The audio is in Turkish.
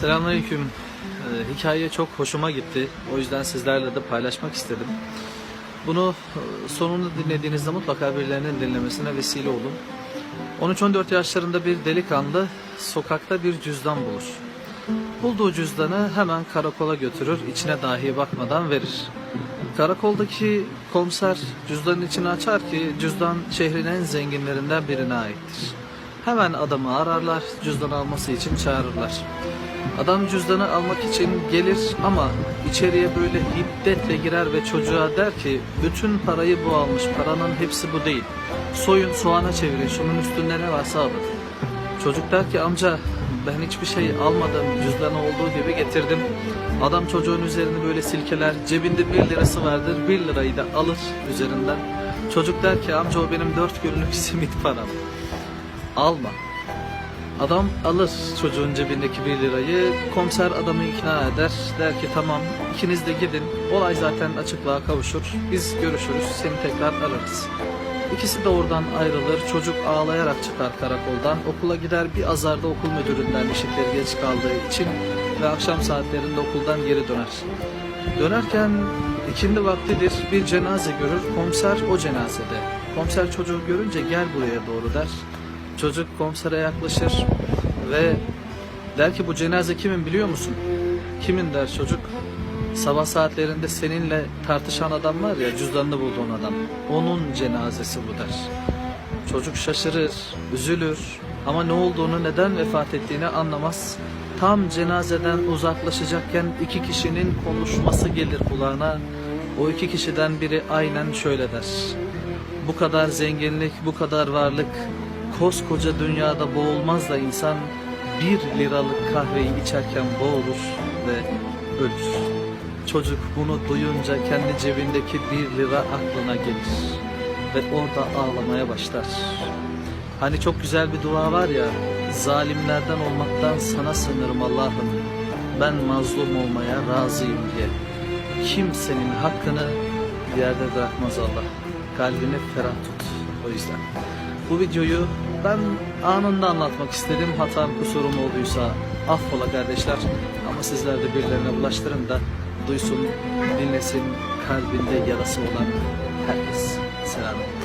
Selamünaleyküm. Ee, hikaye çok hoşuma gitti. O yüzden sizlerle de paylaşmak istedim. Bunu e, sonunu dinlediğinizde mutlaka birilerinin dinlemesine vesile olun. 13-14 yaşlarında bir delikanlı sokakta bir cüzdan bulur. Bulduğu cüzdanı hemen karakola götürür, içine dahi bakmadan verir. Karakoldaki komiser cüzdanın içini açar ki cüzdan şehrin en zenginlerinden birine aittir. Hemen adamı ararlar, cüzdan alması için çağırırlar. Adam cüzdanı almak için gelir ama içeriye böyle hiddetle girer ve çocuğa der ki bütün parayı bu almış, paranın hepsi bu değil. Soyun soğana çevirin, şunun üstünde ne varsa alın. Çocuk der ki amca ben hiçbir şey almadım cüzdanı olduğu gibi getirdim. Adam çocuğun üzerini böyle silkeler cebinde bir lirası vardır bir lirayı da alır üzerinden. Çocuk der ki amca o benim dört günlük simit param. Alma. Adam alır çocuğun cebindeki bir lirayı, komiser adamı ikna eder. Der ki tamam ikiniz de gidin, olay zaten açıklığa kavuşur. Biz görüşürüz, seni tekrar ararız. İkisi de oradan ayrılır, çocuk ağlayarak çıkar karakoldan. Okula gider bir azarda okul müdüründen işitleri geç kaldığı için ve akşam saatlerinde okuldan geri döner. Dönerken ikindi vaktidir bir cenaze görür, komiser o cenazede. Komiser çocuğu görünce gel buraya doğru der. Çocuk komisere yaklaşır ve der ki bu cenaze kimin biliyor musun? Kimin der çocuk. Sabah saatlerinde seninle tartışan adam var ya cüzdanını bulduğun adam. Onun cenazesi bu der. Çocuk şaşırır, üzülür ama ne olduğunu neden vefat ettiğini anlamaz. Tam cenazeden uzaklaşacakken iki kişinin konuşması gelir kulağına. O iki kişiden biri aynen şöyle der. Bu kadar zenginlik, bu kadar varlık, koskoca dünyada boğulmaz da insan bir liralık kahveyi içerken boğulur ve ölür. Çocuk bunu duyunca kendi cebindeki bir lira aklına gelir ve orada ağlamaya başlar. Hani çok güzel bir dua var ya, zalimlerden olmaktan sana sığınırım Allah'ım. Ben mazlum olmaya razıyım diye. Kimsenin hakkını yerde bırakmaz Allah. Kalbini ferah tut o yüzden. Bu videoyu ben anında anlatmak istedim. Hatam kusurum olduysa affola kardeşler. Ama sizler de birilerine bulaştırın da duysun, dinlesin kalbinde yarası olan herkes. Selam.